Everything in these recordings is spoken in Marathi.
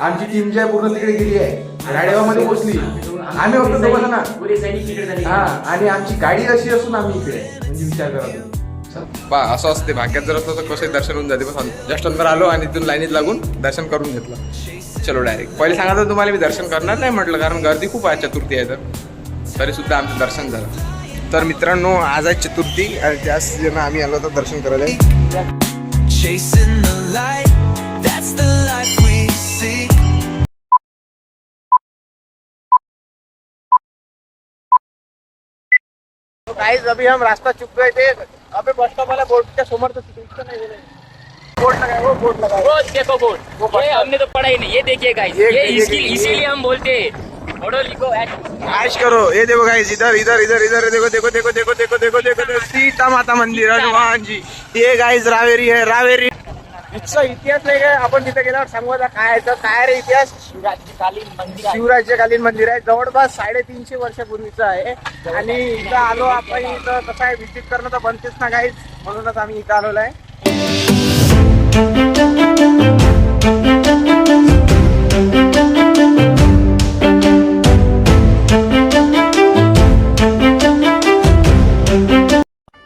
आमची टीम जी आहे पूर्ण तिकडे गेली आहे. राडेगावमध्ये पोहोचली. आम्ही फक्त दोघं झाले. हा आणि आमची गाडी अशी असून आम्ही इकडे. म्हणजे विचार करा तुम्ही. बा असं असते भाग्यात जर असतं तर कसं दर्शन होऊन जाते. पण जस्ट अंदर आलो आणि तिथून लाईनीत लागून दर्शन करून घेतलं. चलो डायरेक्ट पहिले सांगा तुम्हाला मी दर्शन करणार नाही म्हटलं कारण गर्दी खूप आहे चतुर्थी आहे तर. तरी सुद्धा आमचं दर्शन झालं. तर मित्रांनो आज आहे चतुर्थी आणि त्याच जण आम्ही आलो तर दर्शन करायला. तो गाइस अभी हम रास्ता चुप गए थे अभी बस स्टॉप वाला बोर्ड का सोमर तो बोर्ड बोर्ड वो बोर्ड लगा वो देखो बोर्ड वो ये हमने तो पढ़ा ही नहीं ये देखिए गाइस ये, इसीलिए हम बोलते हैं लिखो ऐश करो ये देखो गाइस इधर इधर इधर इधर देखो देखो देखो देखो देखो देखो देखो सीता माता मंदिर हनुमान जी ये गाइस रावेरी है रावेरी इथचा इतिहास नाही काय? आपण तिथे गेल्यावर सांगू आता काय आहे तर काय रे इतिहास? शिवराज्यकालीन मंदिर आहे. शिवराज्यकालीन मंदिर आहे. जवळपास साडेतीनशे वर्षापूर्वीचं आहे. आणि इथं आलो आपण इथं कसं आहे? व्हिजिट करणं तर बनतेच ना काहीच म्हणूनच आम्ही इथं आलेलो आहे.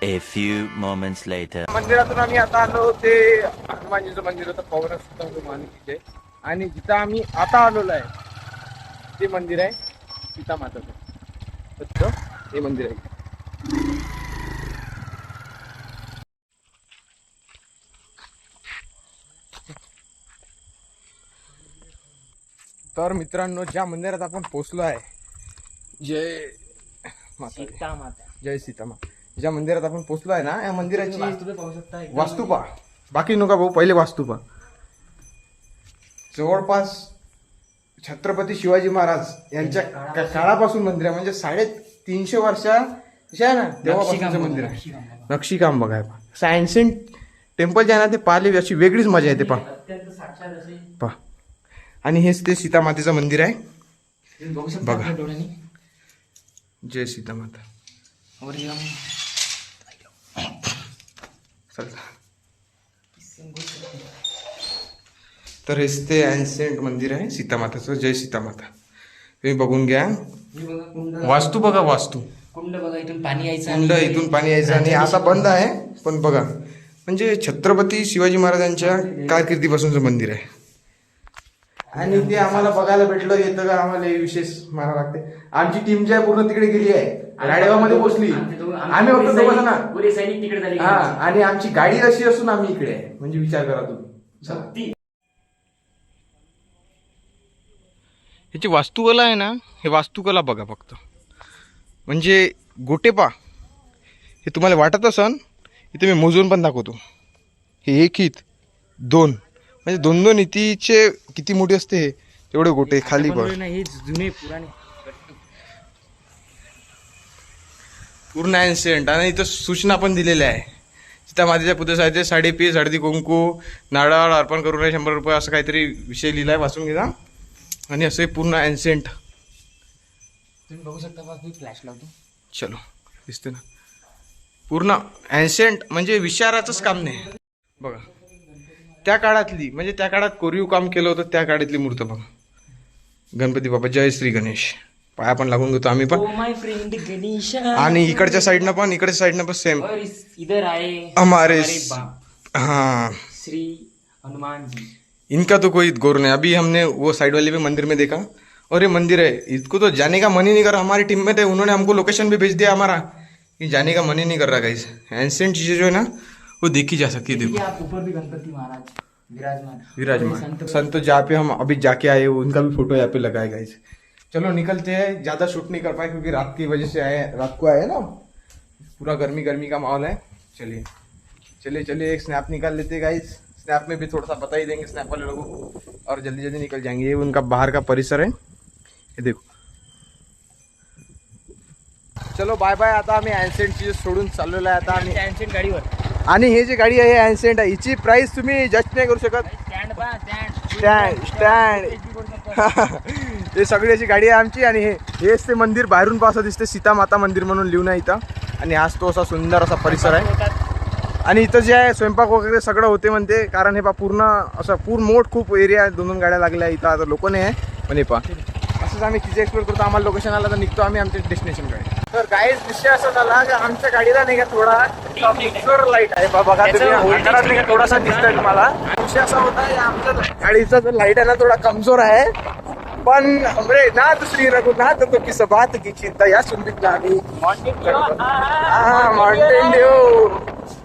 A few moments later. मंदिरातून आम्ही आता आलो ते हनुमानजीचं मंदिर होतं पवन सुद्धा हनुमान तिथे आणि जिथं आम्ही आता आलेलो आहे ते मंदिर आहे सीता माताचं. तर हे मंदिर आहे. तर मित्रांनो ज्या मंदिरात आपण पोचलो आहे जय माता. सीता माता. जय सीतामा ज्या मंदिरात आपण पोचलो आहे ना या मंदिराची वास्तू पाहू शकता एकदम वास्तू पहा. बाकी नका भाऊ पहिले वास्तू पहा. जवळपास छत्रपती शिवाजी महाराज यांच्या काळापासून. मंदिर आहे. म्हणजे साडे तीनशे वर्षा आहे ना तेव्हापासूनचं मंदिर आहे. नक्षीकाम बघा. सायन्सेंट टेम्पल जे आहे ना ते पाहिले अशी वेगळीच मजा येते असे पहा. आणि हेच ते सीतामातेचं मंदिर आहे. बघू जय सीतामाता. तर हेच ते अँसेंट मंदिर आहे सीतामाताचं. जय सीतामाता. तुम्ही बघून घ्या. हे वास्तू बघा वास्तू. कुंड बघा इथून पाणी यायचं कुंड आणि- इथून पाणी यायचं आणि आता बंद आहे पण बघा. म्हणजे छत्रपती शिवाजी महाराजांच्या कारकिर्दीपासूनचं मंदिर आहे. आणि ते आम्हाला बघायला भेटलं येतं का? आम्हाला हे विशेष माना लागते. आमची टीम जी आहे पूर्ण तिकडे गेली आहे. राडेगावमध्ये पोहोचली. आम्ही फक्त दोघं जण सैनिक- पुरे सैनिक तिकडे झाले हा आणि आमची गाडी अशी असून आम्ही इकडे आहे म्हणजे विचार करा तुम्ही. सक्ती ह्याची वास्तुकला आहे ना हे वास्तुकला बघा फक्त. म्हणजे गोटेपा हे तुम्हाला वाटत असन इथे मी मोजून पण दाखवतो. हे एक हित दोन. म्हणजे दोन दोन इतीचे किती मोठे असते हे? तेवढे गोटे खाली बघ. ना हे जुने पुराणे. पूर्ण ॲन्सेंट आणि इथं सूचना पण दिलेल्या आहे. सीता मातेच्या पुतळ्यासाठी साडे पीस हळदी कुंकू नारळ अर्पण करू नये शंभर रुपये असं काहीतरी विषय लिहिलाय वाचून घ्या आणि असं पूर्ण ॲन्सेंट तुम्ही बघू शकता मी फ्लॅश लावतो. चलो दिसते ना. पूर्ण ॲन्सेंट म्हणजे विचाराचंच काम नाही. बघा त्या काळातली म्हणजे त्या काळात कोरीव काम केलं होतं त्या काळातली मूर्त बघा. गणपती बाबा जय श्री गणेश. पाया पण लागून घेतो आम्ही पण. माय फ्रेंड गणेश आणि इकडच्या साईडनं पण इकडच्या साईडनं पण सेम और इस इधर आए. हमारे बाप. हाँ. श्री हनुमान जी. इनका तो कोई गौर नहीं अभी हमने वो साइड वाले भी मंदिर में देखा। और ये मंदिर है इसको तो जाने का मन ही नहीं कर रहा। हमारी टीम में थे उन्होंने हमको लोकेशन भी भेज दिया हमारा। कि जाने का मन ही नहीं कर रहा गाइस एंसेंट चीज़ें जो है ना वो देखी जा सकती है देखो। ये आप ऊपर भी गणपति महाराज विराजमान। विराजमान। संत संत जहाँ पे हम अभी जाके आए वो उनका भी फ़ोटो यहाँ पे लगाए गाइस चलो निकलते हैं ज़्यादा शूट नहीं कर पाए क्योंकि रात की वजह से आए रात को आए ना पूरा गर्मी गर्मी का माहौल है। चलिए चलिए चलिए एक स्नैप निकाल लेते गाइस स्नैप में भी थोड़ा सा बता ही देंगे स्नैप वाले लोगों को। और जल्दी जल्दी निकल जाएँगे। ये उनका बाहर का परिसर है। हे देखो। चलो बाय बाय आता आम्ही अँसेंट चीज़ सोडून चाललेलो आहे आता आम्ही स्टँड गाडीवर आणि हे जी गाडी आहे अँसेंट आहे हिची प्राइस तुम्ही जस्ट नाही करू शकत। स्टँड स्टँड स्टँड हे सगळी अशी गाडी आहे आमची आणि हे हेच ते मंदिर बाहेरून पासं दिसते सीता माता मंदिर म्हणून लिहून आहे इथं. आणि हाच तो असा सुंदर असा परिसर आहे. आणि इथं जे आहे स्वयंपाक वगैरे सगळं होते म्हणते कारण हे पा पूर्ण असं पूर्ण मोठ खूप एरिया आहे दोन दोन गाड्या लागल्या इथं आता लोक नाही आहे. पण हे पा असंच आम्ही तिथे एक्सप्लोर करतो आम्हाला लोकेशन आला तर निघतो आम्ही आमच्या डेस्टिनेशनकडे तर गाईज विषय असा झाला की आमच्या गाडीला नाही का थोडा लाइट आहे. बा- बघा तुम्ही थोडासा दिसतोय तुम्हाला. विषय असा होता आमच्या गाडीचा जो लाइट आहे ना थोडा कमजोर आहे. पण हमरे ना दुसरी रघुनाथ तो किस की चिंता या आम्ही हा माउंटेन ड्यू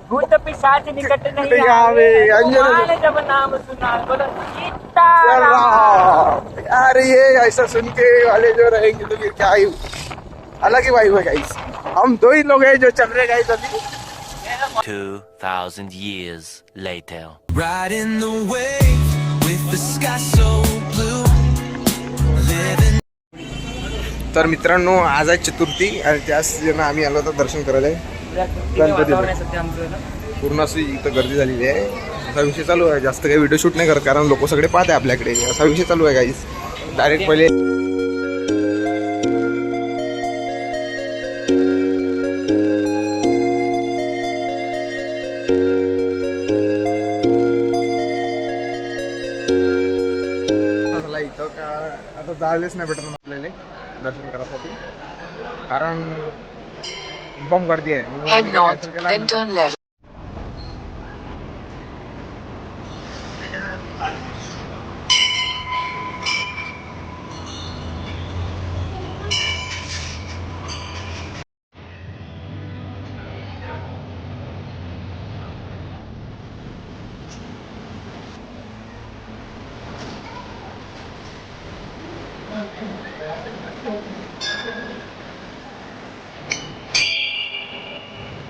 भूत पिशाच निकट नहीं नहीं आवे, अंजन- जब नाम सुना बोलो यार ये ऐसा सुन के वाले जो रहेंगे तो फिर क्या ही अलग ही वाइब है गाइस हम दो ही लोग हैं जो चल रहे गाइस अभी 2,000 years later. Riding the wave with the sky so तर मित्रांनो आज आहे चतुर्थी आणि त्याच जण आम्ही आलो होतो दर्शन करायला. ना. पूर्ण अशी इथं गर्दी झालेली आहे. असा विषय चालू आहे. जास्त काही व्हिडिओ शूट नाही करत कारण लोक सगळे पाहते आपल्याकडे. असा विषय चालू आहे गाईस डायरेक्ट पहिले इथं का आता जायलाच नाही भेटत आपल्याला. दर्शन करायसाठी कारण बॉम्ब गर्दी आहे.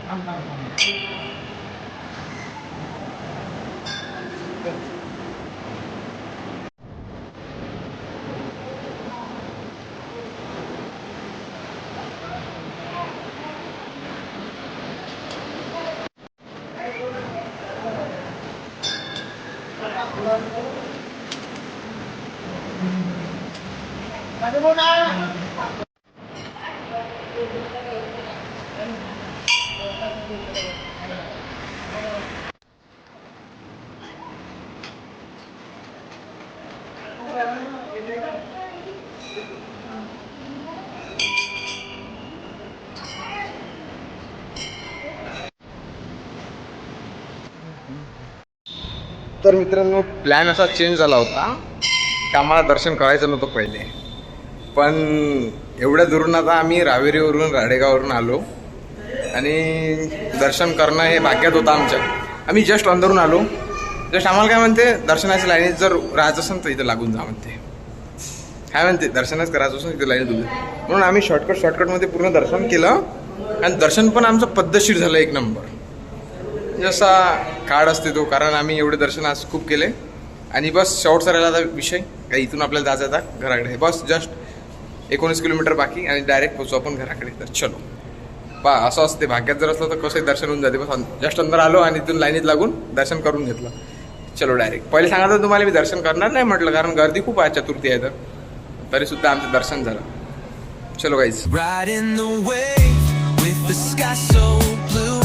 안 나오네. तर मित्रांनो प्लॅन असा चेंज झाला होता की आम्हाला दर्शन करायचं नव्हतं पहिले. पण एवढ्या दुरून आता आम्ही रावेरीवरून राडेगाववरून आलो. आणि दर्शन करणं हे भाग्यात होतं आमच्या. आम्ही जस्ट अंदरून आलो. जस्ट आम्हाला काय म्हणते दर्शनाच्या लाईनीत जर राहायचं असेल तर इथं लागून जा म्हणते. काय म्हणते दर्शनच करायचं असेल इथं लाईनीत उभे म्हणून आम्ही शॉर्टकट शॉर्टकटमध्ये पूर्ण दर्शन केलं. आणि दर्शन पण आमचं पद्धतशीर झालं एक नंबर जसा काळ असते तो कारण आम्ही एवढे दर्शन आज खूप केले. आणि बस शेवटचा राहिला आता विषय. काही इथून आपल्याला जायचं आता घराकडे. बस जस्ट एकोणीस किलोमीटर बाकी आणि डायरेक्ट पोचू आपण घराकडे. तर चलो. पा असं असते. भाग्यात जर असलं तर कसंही दर्शन होऊन जाते. बस जस्ट अंदर आलो आणि तिथून लाईनीत लागून दर्शन करून घेतलं. चलो डायरेक्ट पहिले सांगा तर तुम्हाला मी दर्शन करणार नाही म्हटलं कारण गर्दी खूप आहे चतुर्थी आहे तर. तरीसुद्धा आमचं दर्शन झालं. चलो guys the sky so blue.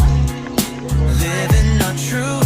Living not true